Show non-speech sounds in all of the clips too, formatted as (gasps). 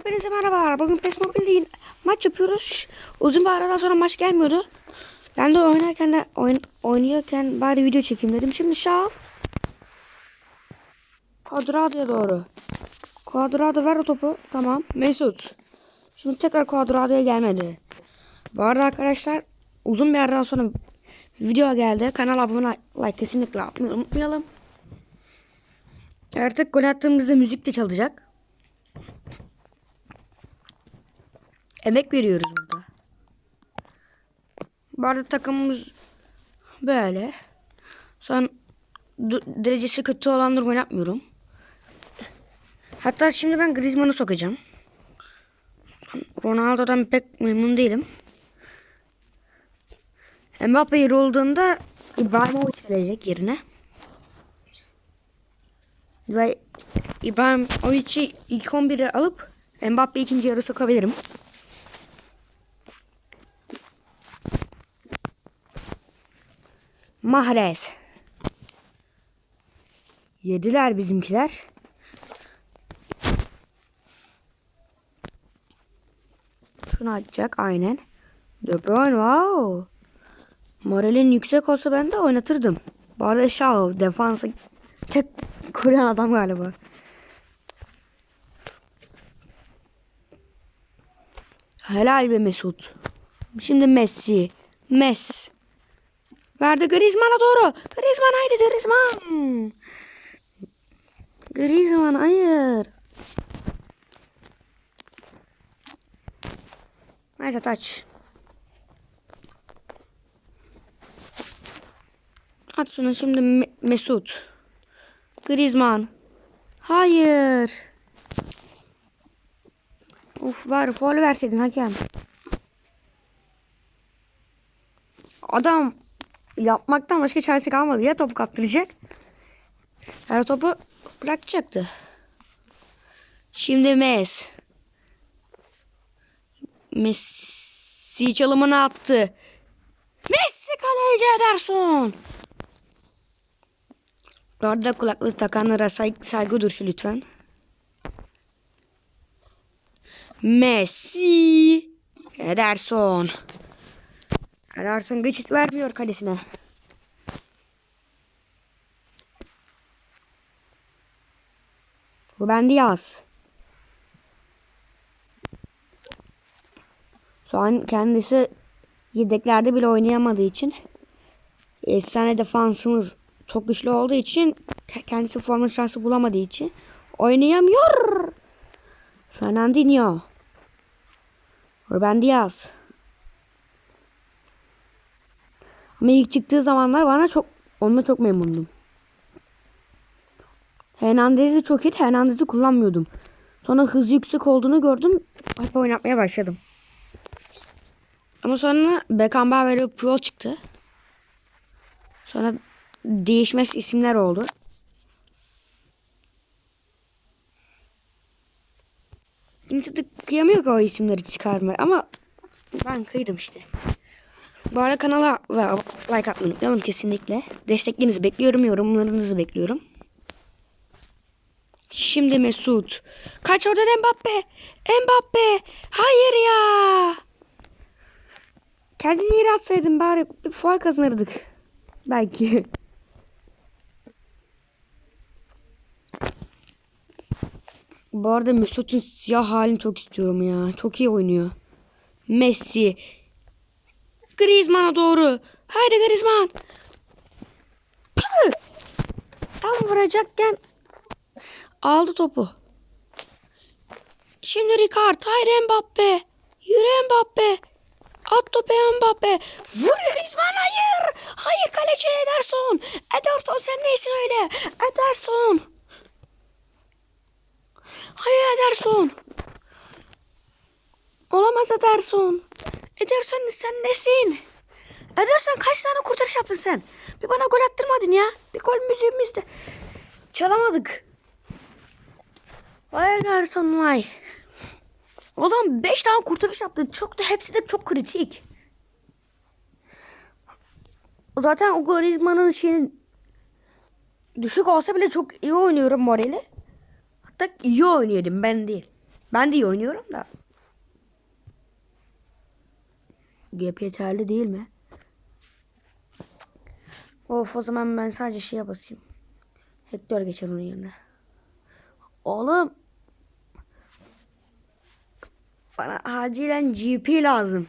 Hepinize merhabalar. Bugün PES Mobile'de maç yapıyoruz. Uzun bir aradan sonra maç gelmiyordu. Ben de oynarken de oyn oynuyorken bari video çekeyim dedim. Şimdi şah. Quadrado'ya doğru. Quadrado ver o topu. Tamam. Mesut. Şimdi tekrar Quadrado'ya gelmedi. Bu arada arkadaşlar uzun bir aradan sonra video geldi. Kanala abone like kesinlikle atmayı unutmayalım. Artık gol attığımızda müzik de çalacak. Emek veriyoruz burada. Bu arada takımımız böyle. Son derecesi kötü olanları oynatmıyorum. Hatta şimdi ben Griezmann'ı sokacağım. Ronaldo'dan pek memnun değilim. Mbappe yeri olduğunda İbrahimovic gelecek yerine. Ve İbrahimovic'i ilk 11'e alıp Mbappe ikinci yarı sokabilirim. Mahrez. Yediler bizimkiler. Şunu açacak aynen. De Bruyne wow. Moralin yüksek olsa ben de oynatırdım. Bu arada Shaw defansı tek koruyan adam galiba. Helal be Mesut. Şimdi Messi. Messi. Verdi Griezmann'a doğru. Griezmann haydi Griezmann. Griezmann hayır. Neyse taç. At şunu şimdi Me- Mesut. Griezmann. Hayır. Uf bari foul verseydin hakem. Adam yapmaktan başka çaresi kalmadı. Ya topu kaptıracak. Ya topu bırakacaktı. Şimdi Mes. Messi çalımını attı. Messi kaleci Ederson. Bu arada kulaklık takanlara say- saygı duruşu lütfen. Messi. Ederson. Ederson geçit vermiyor kalesine. Ruben Diaz. Şu an kendisi yedeklerde bile oynayamadığı için efsane defansımız çok güçlü olduğu için ke- kendisi forma şansı bulamadığı için oynayamıyor. Fernandinho. Ruben Diaz. Ama ilk çıktığı zamanlar bana çok onunla çok memnundum. Hernandez'i çok iyi. Hernandez'i kullanmıyordum. Sonra hızı yüksek olduğunu gördüm. Hep oynatmaya başladım. Ama sonra Beckenbauer ve Puyol çıktı. Sonra değişmez isimler oldu. Kimse de kıyamıyor ki o isimleri çıkarmaya ama ben kıydım işte. Bu arada kanala like atmayı unutmayalım kesinlikle. Desteklerinizi bekliyorum, yorumlarınızı bekliyorum. Şimdi Mesut. Kaç oradan Mbappe. Mbappe. Hayır ya. Kendini yere atsaydın bari bir fuar kazanırdık. Belki. Bu arada Mesut'un siyah halini çok istiyorum ya. Çok iyi oynuyor. Messi. Griezmann'a doğru. Haydi Griezmann. Püh! Tam vuracakken aldı topu. Şimdi Ricard. Haydi Mbappe. Yürü Mbappe. At topu Mbappe. Vur Griezmann hayır. Hayır kaleci Ederson. Ederson sen neysin öyle? Ederson. Hayır Ederson. Olamaz Ederson. Ederson sen nesin? Ederson kaç tane kurtarış yaptın sen? Bir bana gol attırmadın ya. Bir gol müziğimizde. Çalamadık. Vay Ederson vay. Adam 5 tane kurtarış yaptı. Çok da hepsi de çok kritik. Zaten o Griezmann'ın şeyin düşük olsa bile çok iyi oynuyorum morali. Hatta iyi oynuyorum ben değil. Ben de iyi oynuyorum da. GP yeterli değil mi? Of o zaman ben sadece şeye basayım. Hector geçer onun yerine. Oğlum. Bana acilen GP lazım.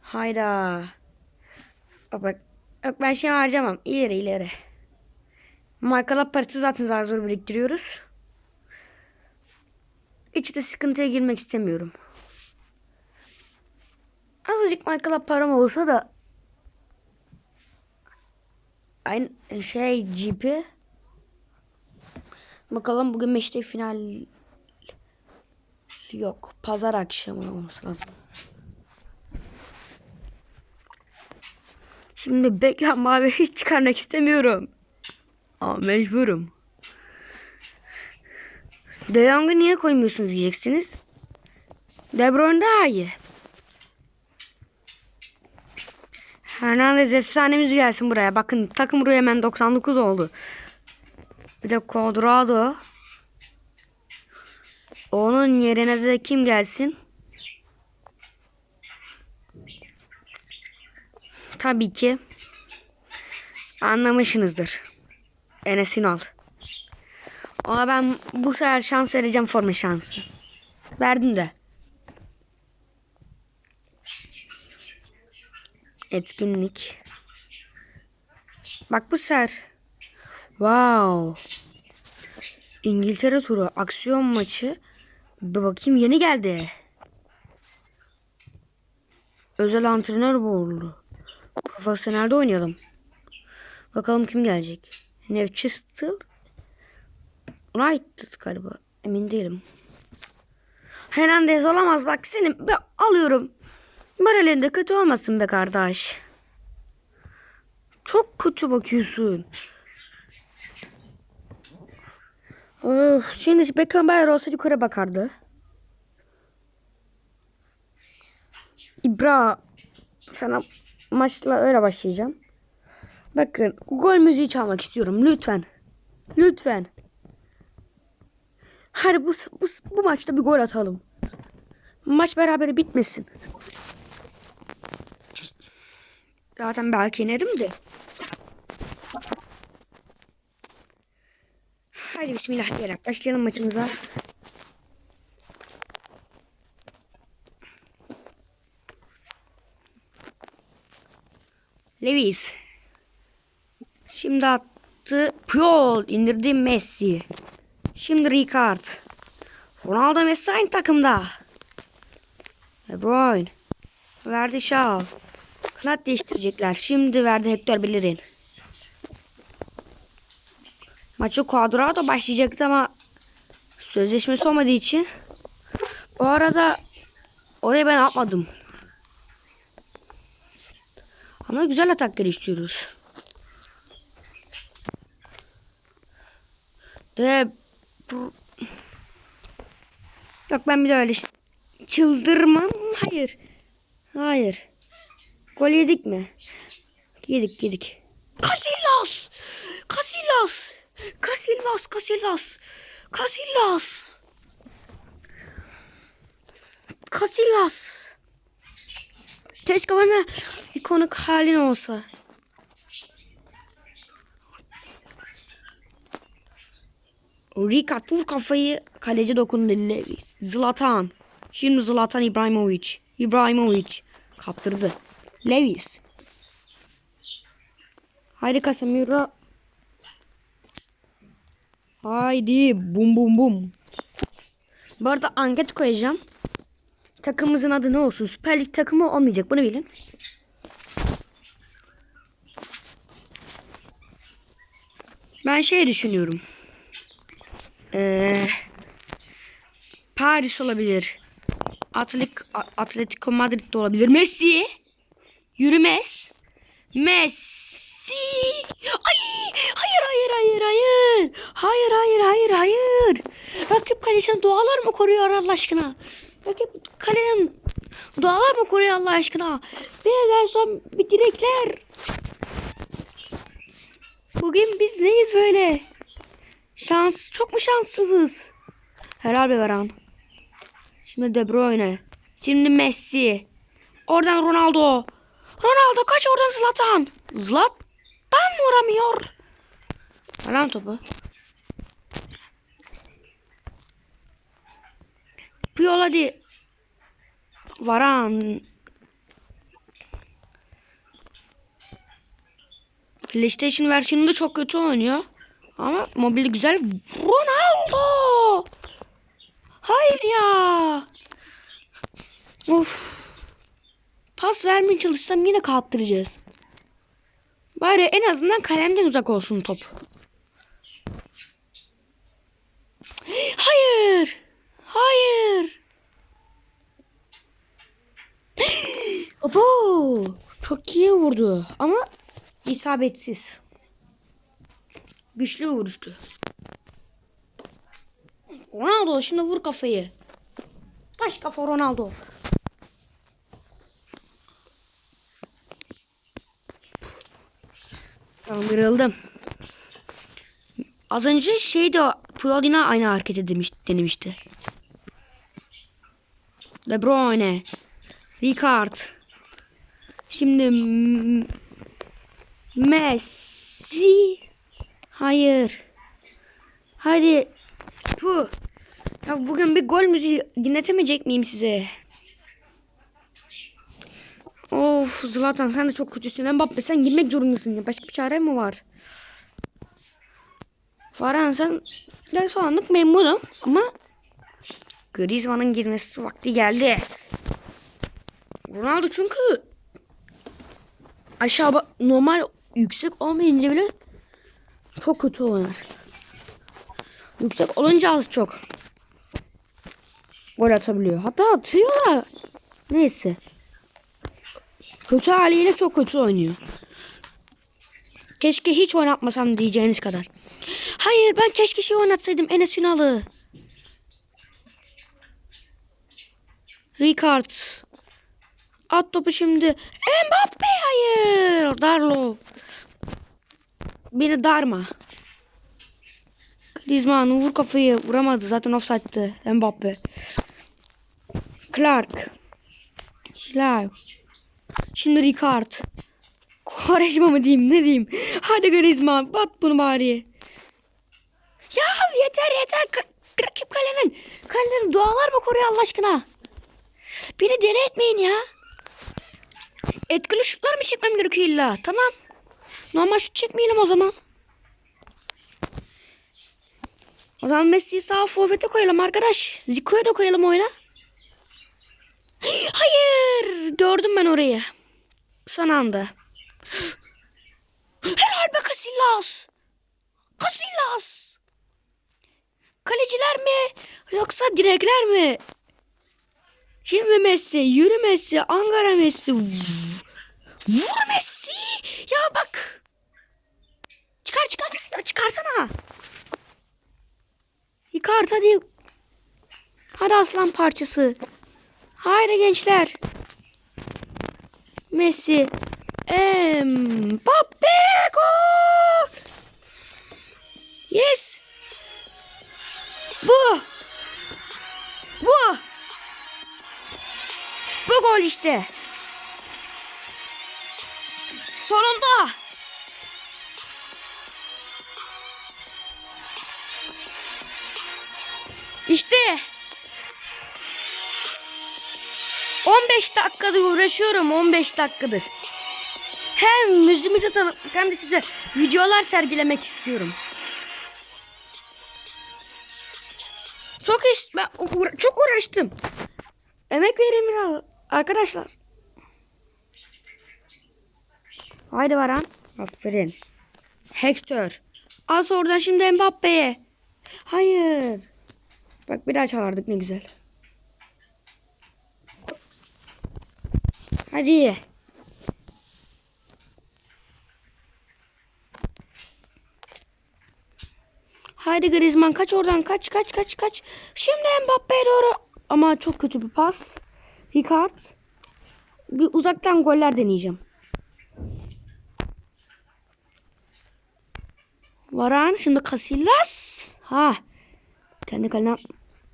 Hayda. Bak bak. Ben şey harcamam. İleri ileri. Michael'a parası zaten zar zor biriktiriyoruz. Hiç de sıkıntıya girmek istemiyorum. Azıcık Michael'a param olsa da Aynı şey GP Bakalım bugün meşte final yok. Pazar akşamı olması lazım. Şimdi Beckham mavi (laughs) hiç çıkarmak istemiyorum. Ama mecburum. De Jong'u niye koymuyorsunuz diyeceksiniz. De Bruyne daha iyi. Hernandez efsanemiz gelsin buraya. Bakın takım buraya hemen 99 oldu. Bir de Cuadrado. Onun yerine de kim gelsin? Tabii ki anlamışsınızdır. Enes Ünal. Ona ben bu sefer şans vereceğim forma şansı. Verdim de. Etkinlik. Bak bu sefer. Wow. İngiltere turu aksiyon maçı. Bir bakayım yeni geldi. Özel antrenör borlu. Profesyonelde oynayalım. Bakalım kim gelecek. Newcastle United galiba. Emin değilim. Hernandez olamaz bak seni alıyorum. Moralin de kötü olmasın be kardeş. Çok kötü bakıyorsun. Of, şimdi Beckenbauer olsa yukarı bakardı. İbra sana maçla öyle başlayacağım. Bakın gol müziği çalmak istiyorum lütfen. Lütfen. Hadi bu, bu, bu maçta bir gol atalım. Maç beraber bitmesin. Zaten belki inerim de. Hadi bismillah diyerek başlayalım maçımıza. Lewis. Şimdi attı. Puyol indirdi Messi. Şimdi Ricard. Ronaldo Messi aynı takımda. De Bruyne. Verdi Shaw. Kanat değiştirecekler. Şimdi verdi Hector Bellerin. Maçı Cuadrado başlayacaktı ama sözleşmesi olmadığı için bu arada oraya ben atmadım. Ama güzel atak geliştiriyoruz. De bu... Yok ben bir de öyle çıldırmam. Hayır. Hayır. Gol yedik mi? Yedik yedik. Casillas! Casillas! Casillas! Casillas! Casillas! Casillas! Keşke bana ikonik halin olsa. Rika vur kafayı kaleci dokundu Lewis. Zlatan. Şimdi Zlatan İbrahimovic. İbrahimovic kaptırdı. Lewis. Haydi Casemiro. Haydi bum bum bum. Bu arada anket koyacağım. Takımımızın adı ne olsun? Süper Lig takımı olmayacak. Bunu bilin. Ben şey düşünüyorum. Ee, Paris olabilir. Atletik, Atletico Madrid de olabilir. Messi. Yürümez. Messi. Ay! Hayır hayır hayır hayır. Hayır hayır hayır hayır. Rakip kalesinin dualar mı koruyor Allah aşkına? Rakip kalenin dualar mı koruyor Allah aşkına? Bir son bir dilekler. Bugün biz neyiz böyle? Şans çok mu şanssızız? Helal be Varan. Şimdi De Bruyne. Şimdi Messi. Oradan Ronaldo. Ronaldo kaç oradan Zlatan. Zlatan vuramıyor. Varan topu. Puyol hadi. Varan. PlayStation versiyonunda çok kötü oynuyor. Ama mobilde güzel. Ronaldo! Hayır ya. Of. Pas vermeye çalışsam yine kaptıracağız. Bari en azından kalemden uzak olsun top. Hayır. Hayır. Abo. Çok iyi vurdu ama isabetsiz. Güçlü vuruştu. Ronaldo şimdi vur kafayı. Taş kafa Ronaldo. Tamam kırıldım. Az önce şey de Puyol yine aynı hareket demiş, denemişti. De Bruyne. Ricard. Şimdi Messi. Hayır. Hadi. Puh. Ya bugün bir gol müziği dinletemeyecek miyim size? Of Zlatan sen de çok kötüsün. Mbappe sen girmek zorundasın ya. Başka bir çare mi var? Farhan sen ben şu anlık memnunum ama Griezmann'ın girmesi vakti geldi. Ronaldo çünkü aşağı normal yüksek olmayınca bile çok kötü oynar. Yüksek olunca az çok gol atabiliyor. Hatta atıyor neyse. Kötü haliyle çok kötü oynuyor. Keşke hiç oynatmasam diyeceğiniz kadar. Hayır ben keşke şey oynatsaydım Enes Ünal'ı. Ricard. At topu şimdi. Mbappe hayır. Darlo. Beni darma. Griezmann vur kafayı. Vuramadı zaten offside'dı. Mbappe. Clark. Lau. Şimdi Ricard. Quaresma mı diyeyim ne diyeyim. Hadi Griezmann bat bunu bari. Ya yeter yeter. Ka- rakip kalenin. Kalenin dualar mı koruyor Allah aşkına? Beni deli etmeyin ya. Etkili şutlar mı çekmem gerekiyor illa? Tamam. Normal şut çekmeyelim o zaman. O zaman Messi'yi sağ forvete koyalım arkadaş. Zico'ya da koyalım oyuna. (gasps) Hayır. Gördüm ben orayı. Son anda. Helal be Casillas. Casillas. Kaleciler mi? Yoksa direkler mi? Şimdi Messi. Yürü Messi. Ankara Messi. Vur Messi. Ya bak. Çıkar çıkar. Çıkarsana. Yıkart hadi. Hadi aslan parçası. Haydi gençler. Messi. Mbappe gol. Yes. Bu. Bu. Bu gol işte. Sonunda. İşte 15 dakikadır uğraşıyorum 15 dakikadır. Hem müziğimizi tanıtmak hem de size videolar sergilemek istiyorum. Çok iş ben uğra- çok uğraştım. Emek verin biraz arkadaşlar. Haydi Varan. Aferin. Hector. Az oradan şimdi Mbappe'ye. Hayır. Bak bir daha çalardık ne güzel. Hadi. Haydi Griezmann kaç oradan kaç kaç kaç kaç. Şimdi Mbappe'ye doğru. Ama çok kötü bir pas. Ricard. Bir uzaktan goller deneyeceğim. Varan şimdi Casillas. Ha. Kendi kalene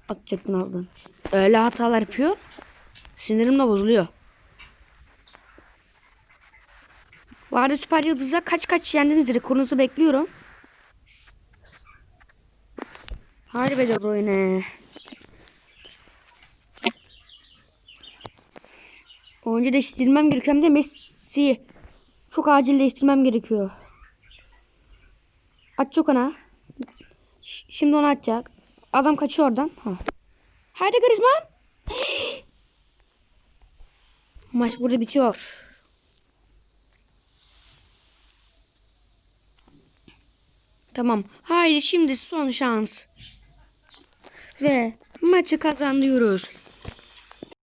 atacaktın aldın. Öyle hatalar yapıyor. Sinirim de bozuluyor. Bu arada Süper Yıldız'a kaç kaç yendiniz rekorunuzu bekliyorum. Hadi be De Bruyne. Oyuncu değiştirmem gerekiyor hem de Messi. Çok acil değiştirmem gerekiyor. Aç çok ona. Ş- Şimdi onu atacak. Adam kaçıyor oradan. Ha. Haydi Griezmann. (gasps) Maç burada bitiyor. Tamam. Haydi şimdi son şans. Ve maçı kazanıyoruz.